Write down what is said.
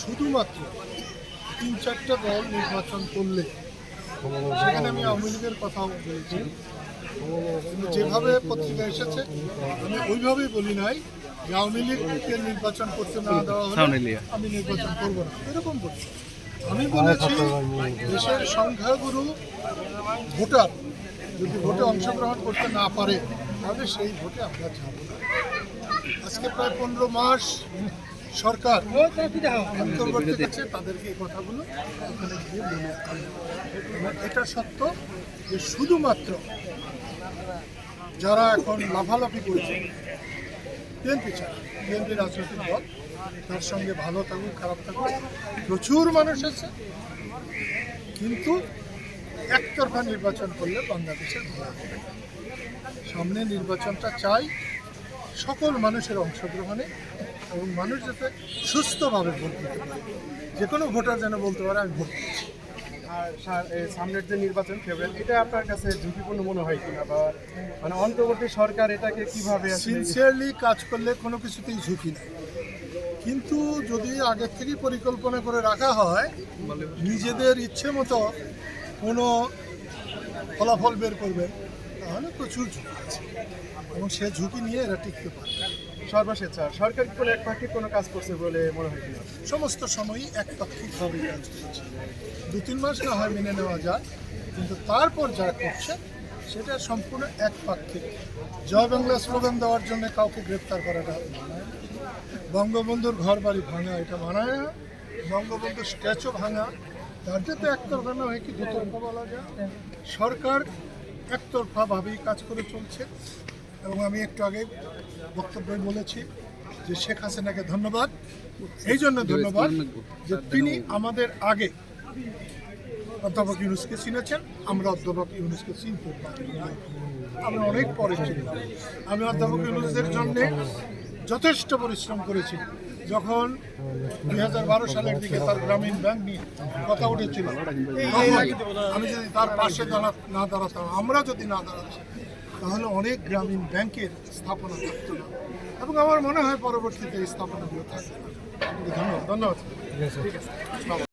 শুধুমাত্র তিন চারটা দল নির্বাচন করলে সেখানে আমি আওয়ামী লীগের কথাও বলেছি। যেভাবে পত্রিকা এসেছে আমি ওইভাবেই বলি নাই যে আওয়ামী লীগকে নির্বাচন করতে না দেওয়া হলে আমি নির্বাচন করব না। এরকম বলি আমি বলেছি দেশের সংখ্যাগুরু ভোটার যদি ভোটে অংশগ্রহণ করতে না পারে তাহলে সেই ভোটে আমরা যাব আজকে প্রায় পনেরো মাস সরকার তাদেরকে এই কথাগুলো ওখানে গিয়ে। এবং এটা সত্য যে শুধুমাত্র যারা এখন লাফালাফি করছে, বিএনপি ছাড়া, বিএনপি রাজনৈতিক দল, তার সঙ্গে ভালো থাকুক, খারাপ থাকুক, প্রচুর মানুষ আছে, কিন্তু একতরফা নির্বাচন করলে বাংলাদেশের ভালো হবে। সামনে নির্বাচনটা চাই সকল মানুষের অংশগ্রহণে এবং মানুষ যাতে সুস্থভাবে ভোট দিতে পারে। যে কোনো ভোটার যেন বলতে পারে আমি ভোট দিচ্ছি। আর সামনের যে নির্বাচন ফেব্রুয়ারি এটা আপনার কাছে ঝুঁকিপূর্ণ মনে হয় কিনা? বা মানে অন্তর্বর্তী সরকার এটাকে কীভাবে সিনসিয়ারলি কাজ করলে কোনো কিছুতেই ঝুঁকি নেই। কিন্তু যদি আগের থেকেই পরিকল্পনা করে রাখা হয় নিজেদের ইচ্ছে মতো কোনো ফলাফল বের করবে তাহলে প্রচুর ঝুঁকি আছে। এবং সে ঝুঁকি নিয়ে এরা টিকতে পারে সর্বশেষ স্যার, সরকার কি কোনো একপাক্ষিক কোনো কাজ করছে বলে মনে হয় কিনা? সমস্ত সময়ই একপাক্ষিকভাবে কাজ করছে। দু তিন মাস না হয় মেনে নেওয়া যায় কিন্তু তারপর যা করছে, সেটা সম্পূর্ণ একপাক্ষিক জয় বাংলা স্লোগান দেওয়ার জন্য কাউকে গ্রেপ্তার করাটা মানায় বঙ্গবন্ধুর ঘর বাড়ি ভাঙা, এটা মানায় না। বঙ্গবন্ধুর স্ট্যাচু ভাঙা, তার যাতে একতরফা না হয় কি দুতরফা বলা যায়। সরকার একতরফাভাবেই কাজ করে চলছে এবং আমি একটু আগে বক্তব্যে বলেছি যে শেখ হাসিনাকে ধন্যবাদ। এই জন্য ধন্যবাদ যে তিনি আমাদের আগে অধ্যাপক ইউনুসকে চিনেছেন, আমরা অধ্যাপক ইউনুসকে চিনতে পারি আমরা অনেক পরে চিনি আমি অধ্যাপক ইউনুসের জন্য যথেষ্ট পরিশ্রম করেছি। যখন দুই হাজার বারো সালের দিকে তার গ্রামীণ ব্যাংক নিয়ে কথা উঠেছিল আমি যদি তার পাশে দাঁড়া না দাঁড়াতাম আমরা যদি না দাঁড়াতাম তাহলে অনেক গ্রামীণ ব্যাংকের স্থাপনা থাকতো না। এবং আমার মনে হয় পরবর্তীতে এই স্থাপনাগুলো থাকবে। ধন্যবাদ। ধন্যবাদ।